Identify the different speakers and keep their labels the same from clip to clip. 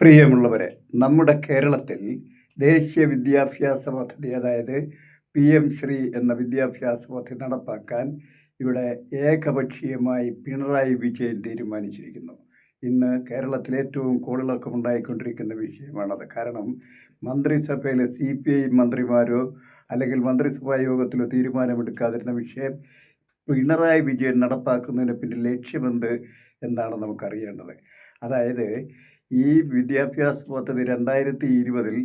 Speaker 1: പ്രിയമുള്ളവരെ നമ്മുടെ കേരളത്തിൽ ദേശീയ വിദ്യാഭ്യാസ പദ്ധതി അതായത് പി എം ശ്രീ എന്ന വിദ്യാഭ്യാസ പദ്ധതി നടപ്പാക്കാൻ ഇവിടെ ഏകപക്ഷീയമായി പിണറായി വിജയൻ തീരുമാനിച്ചിരിക്കുന്നു. ഇന്ന് കേരളത്തിൽ ഏറ്റവും കോളിളക്കം ഉണ്ടായിക്കൊണ്ടിരിക്കുന്ന വിഷയമാണത്. കാരണം മന്ത്രിസഭയിലെ സി പി ഐ മന്ത്രിമാരോ അല്ലെങ്കിൽ മന്ത്രിസഭാ യോഗത്തിലോ തീരുമാനമെടുക്കാതിരുന്ന വിഷയം പിണറായി വിജയൻ നടപ്പാക്കുന്നതിന് പിന്നിൽ ലക്ഷ്യമെന്ത് എന്നാണ് നമുക്കറിയേണ്ടത്. അതായത് ഈ വിദ്യാഭ്യാസ പദ്ധതി രണ്ടായിരത്തി ഇരുപതിൽ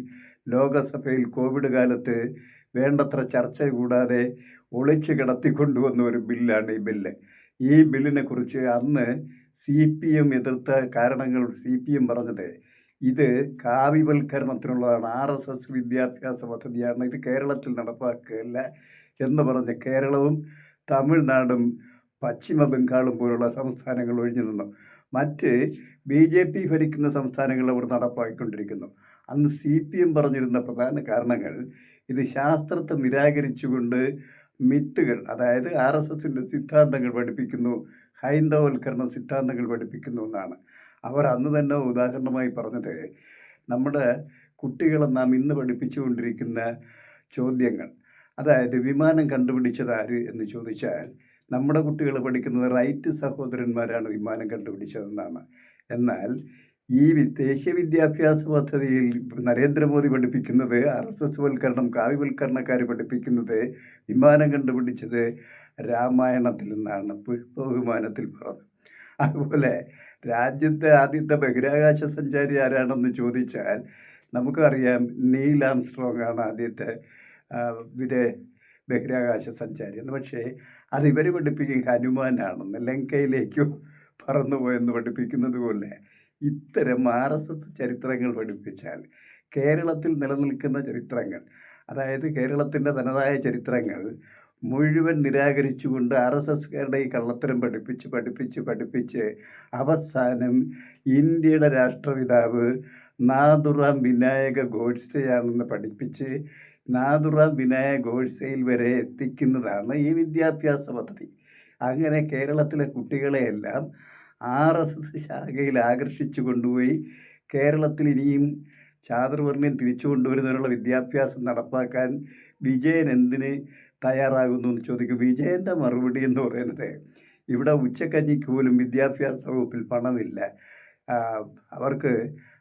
Speaker 1: ലോകസഭയിൽ കോവിഡ് കാലത്ത് വേണ്ടത്ര ചർച്ച കൂടാതെ ഒളിച്ച് കിടത്തിക്കൊണ്ടുവന്ന ഒരു ബില്ലാണ് ഈ ബില്ല്. ഈ ബില്ലിനെ കുറിച്ച് അന്ന് സി പി എം എതിർത്ത കാരണങ്ങൾ സി പി എം പറഞ്ഞത് ഇത് കാവ്യവൽക്കരണത്തിനുള്ളതാണ്. ആർ എസ് എസ് വിദ്യാഭ്യാസ പദ്ധതിയാണ്. ഇത് കേരളത്തിൽ നടപ്പാക്കുകയല്ല എന്ന് പറഞ്ഞ് കേരളവും തമിഴ്നാടും പശ്ചിമ ബംഗാളും പോലുള്ള സംസ്ഥാനങ്ങൾ ഒഴിഞ്ഞു നിന്നു. മറ്റ് ബി ജെ പി ഭരിക്കുന്ന സംസ്ഥാനങ്ങൾ അവർ നടപ്പാക്കിക്കൊണ്ടിരിക്കുന്നു അന്ന് സി പി എം പറഞ്ഞിരുന്ന പ്രധാന കാരണങ്ങൾ ഇത് ശാസ്ത്രത്തെ നിരാകരിച്ചുകൊണ്ട് മിത്തുകൾ അതായത് ആർ എസ് എസിന്റെ സിദ്ധാന്തങ്ങൾ പഠിപ്പിക്കുന്നു ഹൈന്ദവവൽക്കരണ സിദ്ധാന്തങ്ങൾ പഠിപ്പിക്കുന്നു എന്നാണ്. അവർ അന്ന് തന്നെ ഉദാഹരണമായി പറഞ്ഞത് നമ്മുടെ കുട്ടികളെ നാം ഇന്ന് പഠിപ്പിച്ചുകൊണ്ടിരിക്കുന്ന ചോദ്യങ്ങൾ അതായത് വിമാനം കണ്ടുപിടിച്ചത് ആര്? എന്ന് ചോദിച്ചാൽ നമ്മുടെ കുട്ടികൾ പഠിക്കുന്നത് റൈറ്റ് സഹോദരന്മാരാണ് വിമാനം കണ്ടുപിടിച്ചതെന്നാണ്. എന്നാൽ ഈ ദേശീയ വിദ്യാഭ്യാസ പദ്ധതിയിൽ നരേന്ദ്രമോദി പഠിപ്പിക്കുന്നത് ആർ എസ് എസ് വൽക്കരണം കാവ്യവൽക്കരണക്കാർ പഠിപ്പിക്കുന്നത് വിമാനം കണ്ടുപിടിച്ചത് രാമായണത്തിൽ നിന്നാണ് പുഷ്പവിമാനത്തിൽ പറഞ്ഞത് അതുപോലെ രാജ്യത്തെ ആദ്യത്തെ ബഹിരാകാശ സഞ്ചാരി ആരാണെന്ന് ചോദിച്ചാൽ നമുക്കറിയാം നീൽ ആംസ്ട്രോങ് ആണ് ആദ്യത്തെ വിദേ ബഹിരാകാശ സഞ്ചാരി എന്ന്. പക്ഷേ അത് ഇവർ പഠിപ്പിക്കും ഹനുമാനാണെന്ന് ലങ്കയിലേക്കും പറന്നുപോയെന്ന് പഠിപ്പിക്കുന്നത് പോലെ ഇത്തരം ആർ എസ് എസ് ചരിത്രങ്ങൾ പഠിപ്പിച്ചാൽ കേരളത്തിൽ നിലനിൽക്കുന്ന ചരിത്രങ്ങൾ അതായത് കേരളത്തിന്റെ തനതായ ചരിത്രങ്ങൾ മുഴുവൻ നിരാകരിച്ചുകൊണ്ട് ആർ എസ് എസ്കാരുടെ ഈ കള്ളത്തരം പഠിപ്പിച്ച് പഠിപ്പിച്ച് പഠിപ്പിച്ച് അവസാനം ഇന്ത്യയുടെ രാഷ്ട്രപിതാവ് നാദുറാം വിനായക ഗോഡ്സെയാണെന്ന് പഠിപ്പിച്ച് നാഥുറാം വിനയ ഗോഡ്സയിൽ വരെ എത്തിക്കുന്നതാണ് ഈ വിദ്യാഭ്യാസ പദ്ധതി. അങ്ങനെ കേരളത്തിലെ കുട്ടികളെയെല്ലാം ആർ എസ് എസ് ശാഖയിൽ ആകർഷിച്ചു കൊണ്ടുപോയി കേരളത്തിൽ ഇനിയും ചാതുർവർണയം തിരിച്ചു കൊണ്ടുവരുന്നതിനുള്ള വിദ്യാഭ്യാസം നടപ്പാക്കാൻ വിജയൻ എന്തിന് തയ്യാറാകുന്നു എന്ന് ചോദിക്കും. വിജയന്റെ മറുപടി എന്ന് പറയുന്നത് ഇവിടെ ഉച്ചക്കഞ്ഞിക്ക് പോലും വിദ്യാഭ്യാസ വകുപ്പിൽ പണമില്ല. അവർക്ക്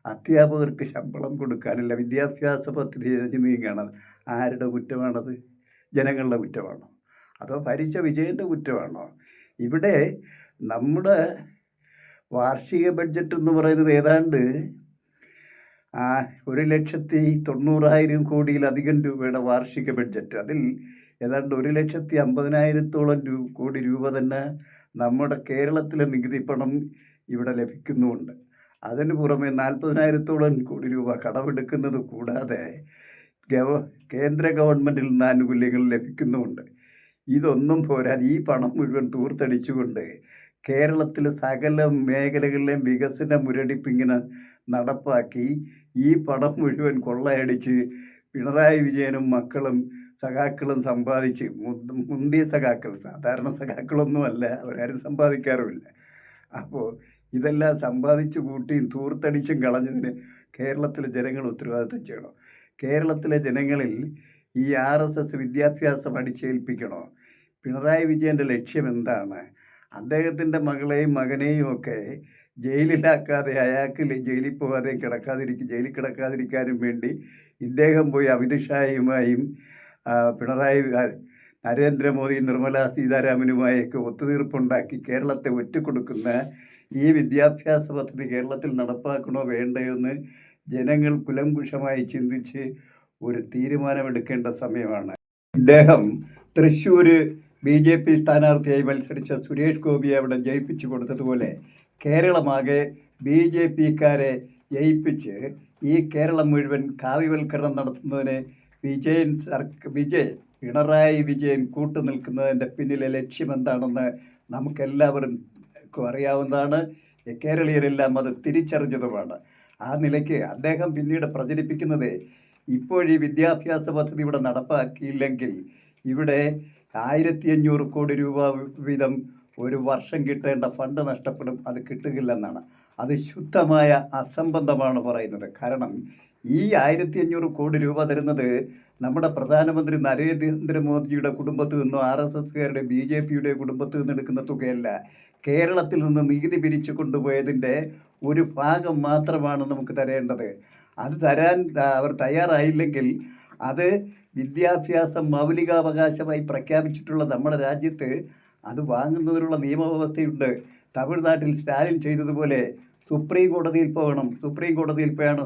Speaker 1: അധ്യാപകർക്ക് ശമ്പളം കൊടുക്കാനില്ല വിദ്യാഭ്യാസ പദ്ധതി ഇഴഞ്ഞു നീങ്ങുകയാണ് ആരുടെ കുറ്റമാണത്? ജനങ്ങളുടെ കുറ്റമാണോ? അതോ ഭരിച്ച വിജയന്റെ കുറ്റമാണോ? ഇവിടെ നമ്മുടെ വാർഷിക ബഡ്ജറ്റ് എന്ന് പറയുന്നത് ഏതാണ്ട് ഒരു ലക്ഷത്തി തൊണ്ണൂറായിരം കോടിയിലധികം രൂപയുടെ വാർഷിക ബഡ്ജറ്റ്. അതിൽ ഏതാണ്ട് ഒരു ലക്ഷത്തി അമ്പതിനായിരത്തോളം രൂ കോടി രൂപ തന്നെ നമ്മുടെ കേരളത്തിലെ നികുതി പണം ഇവിടെ ലഭിക്കുന്നുമുണ്ട്. അതിന് പുറമെ നാൽപ്പതിനായിരത്തോളം കോടി രൂപ കടമെടുക്കുന്നത് കൂടാതെ ഗവ കേന്ദ്ര ഗവൺമെന്റിൽ നിന്ന് ആനുകൂല്യങ്ങൾ ലഭിക്കുന്നുമുണ്ട്. ഇതൊന്നും പോരാ ഈ പണം മുഴുവൻ തൂർത്തടിച്ചുകൊണ്ട് കേരളത്തിലെ സകല മേഖലകളിലെയും വികസന മുരടിപ്പിങ്ങനെ നടപ്പാക്കി ഈ പണം മുഴുവൻ കൊള്ളയടിച്ച് പിണറായി വിജയനും മക്കളും സഖാക്കളും സമ്പാദിച്ച് മുന്ത- മുന്തിയ സഖാക്കൾ സാധാരണ സഖാക്കളൊന്നുമല്ല അവരാരും സമ്പാദിക്കാറുമില്ല. അപ്പോൾ ഇതെല്ലാം സമ്പാദിച്ചു കൂട്ടിയും തൂർത്തടിച്ചും കളഞ്ഞതിന് കേരളത്തിലെ ജനങ്ങൾ ഉത്തരവാദിത്വം ചെയ്യണം? കേരളത്തിലെ ജനങ്ങളിൽ ഈ ആർ എസ് എസ് വിദ്യാഭ്യാസം അടിച്ചേൽപ്പിക്കണോ? പിണറായി വിജയന്റെ ലക്ഷ്യം എന്താണ്? അദ്ദേഹത്തിന്റെ മകളെയും മകനെയും ഒക്കെ ജയിലിലാക്കാതെ അയാൾക്ക് ജയിലിൽ പോകാതെയും കിടക്കാതിരിക്കും ജയിലിൽ കിടക്കാതിരിക്കാനും വേണ്ടി ഇദ്ദേഹം പോയി അമിത്ഷായുമായും പിണറായി നരേന്ദ്രമോദി നിർമ്മല സീതാരാമനുമായൊക്കെ ഒത്തുതീർപ്പുണ്ടാക്കി കേരളത്തെ ഒറ്റുകൊടുക്കുന്ന ഈ വിദ്യാഭ്യാസ പദ്ധതി കേരളത്തിൽ നടപ്പാക്കണോ വേണ്ടയോ എന്ന് ജനങ്ങൾ കുലംകുഷമായി ചിന്തിച്ച് ഒരു തീരുമാനമെടുക്കേണ്ട സമയമാണ്. ഇദ്ദേഹം തൃശ്ശൂർ ബി ജെ പി സ്ഥാനാർത്ഥിയായി മത്സരിച്ച സുരേഷ് ഗോപിയെ അവിടെ ജയിപ്പിച്ചു കൊടുത്തതുപോലെ കേരളമാകെ ബി ജെ പിക്കാരെ ജയിപ്പിച്ച് ഈ കേരളം മുഴുവൻ കാവ്യവൽക്കരണം നടത്തുന്നതിന് വിജയൻ സർക്ക് വിജയൻ പിണറായി വിജയൻ കൂട്ടുനിൽക്കുന്നതിന്റെ പിന്നിലെ ലക്ഷ്യം എന്താണെന്ന് നമുക്കെല്ലാവർക്കും അറിയാവുന്നതാണ്. കേരളീയരെല്ലാം അത് തിരിച്ചറിഞ്ഞതുമാണ്. ആ നിലയ്ക്ക് അദ്ദേഹം പിന്നീട് പ്രചരിപ്പിക്കുന്നത് ഇപ്പോഴീ വിദ്യാഭ്യാസ പദ്ധതി ഇവിടെ നടപ്പാക്കിയില്ലെങ്കിൽ ഇവിടെ ആയിരത്തി അഞ്ഞൂറ് കോടി രൂപ വീതം ഒരു വർഷം കിട്ടേണ്ട ഫണ്ട് നഷ്ടപ്പെടും. അത് കിട്ടുകയില്ലെന്നാണ് അത് ശുദ്ധമായ അസംബന്ധമാണ് പറയുന്നത്. കാരണം ഈ ആയിരത്തി അഞ്ഞൂറ് കോടി രൂപ തരുന്നത് നമ്മുടെ പ്രധാനമന്ത്രി നരേന്ദ്രമോദിയുടെ കുടുംബത്തു നിന്നോ ആർ എസ് എസ്കാരുടെ ബി ജെ പിയുടെ കുടുംബത്തു നിന്ന് എടുക്കുന്ന തുകയല്ല. കേരളത്തിൽ നിന്ന് നീതി പിരിച്ചു കൊണ്ടുപോയതിന്റെ ഒരു ഭാഗം മാത്രമാണ് നമുക്ക് തരേണ്ടത്. അത് തരാൻ അവർ തയ്യാറായില്ലെങ്കിൽ അത് വിദ്യാഭ്യാസം മൗലികാവകാശമായി പ്രഖ്യാപിച്ചിട്ടുള്ള നമ്മുടെ രാജ്യത്ത് അത് വാങ്ങുന്നതിനുള്ള നിയമവ്യവസ്ഥയുണ്ട്. തമിഴ്നാട്ടിൽ സ്റ്റാലിൻ ചെയ്തതുപോലെ സുപ്രീം കോടതിയിൽ പോകണം. സുപ്രീം കോടതിയിൽ പോയാണ്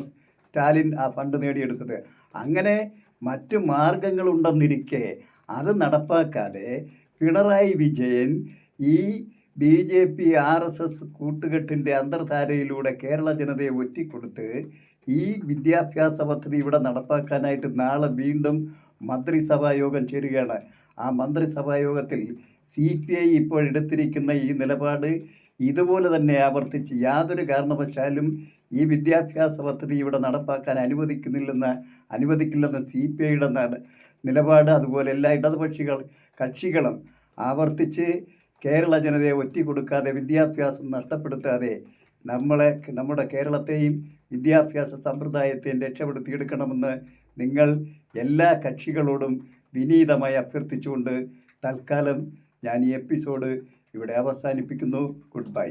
Speaker 1: സ്റ്റാലിൻ ആ ഫണ്ട് നേടിയെടുത്തത്. അങ്ങനെ മറ്റ് മാർഗങ്ങളുണ്ടെന്നിരിക്കെ അത് നടപ്പാക്കാതെ പിണറായി വിജയൻ ഈ B J P R S S കൂട്ടുകെട്ടിന്റെ അന്തർധാരയിലൂടെ കേരള ജനതയെ ഒറ്റിക്കൊടുത്ത് ഈ വിദ്യാഭ്യാസ പദ്ധതി ഇവിടെ നടപ്പാക്കാനായിട്ട് നാളെ വീണ്ടും മന്ത്രിസഭാ യോഗം ചേരുകയാണ്. ആ മന്ത്രിസഭാ യോഗത്തിൽ സി പി ഐ ഇപ്പോൾ എടുത്തിരിക്കുന്ന ഈ നിലപാട് ഇതുപോലെ തന്നെ ആവർത്തിച്ച് യാതൊരു കാരണവശാലും ഈ വിദ്യാഭ്യാസ പദ്ധതി ഇവിടെ നടപ്പാക്കാൻ അനുവദിക്കുന്നില്ലെന്ന് അനുവദിക്കില്ലെന്ന സി പി ഐയുടെ നിലപാട് അതുപോലെ എല്ലാ ഇടതുപക്ഷികൾ കക്ഷികളും ആവർത്തിച്ച് കേരള ജനതയെ ഒറ്റിക്കൊടുക്കാതെ വിദ്യാഭ്യാസം നഷ്ടപ്പെടുത്താതെ നമ്മളെ നമ്മുടെ കേരളത്തെയും വിദ്യാഭ്യാസ സമ്പ്രദായത്തെയും രക്ഷപ്പെടുത്തിയെടുക്കണമെന്ന് നിങ്ങൾ എല്ലാ കക്ഷികളോടും വിനീതമായി അഭ്യർത്ഥിച്ചുകൊണ്ട് തൽക്കാലം ഞാൻ ഈ എപ്പിസോഡ് ഇവിടെ അവസാനിപ്പിക്കുന്നു. Good bye.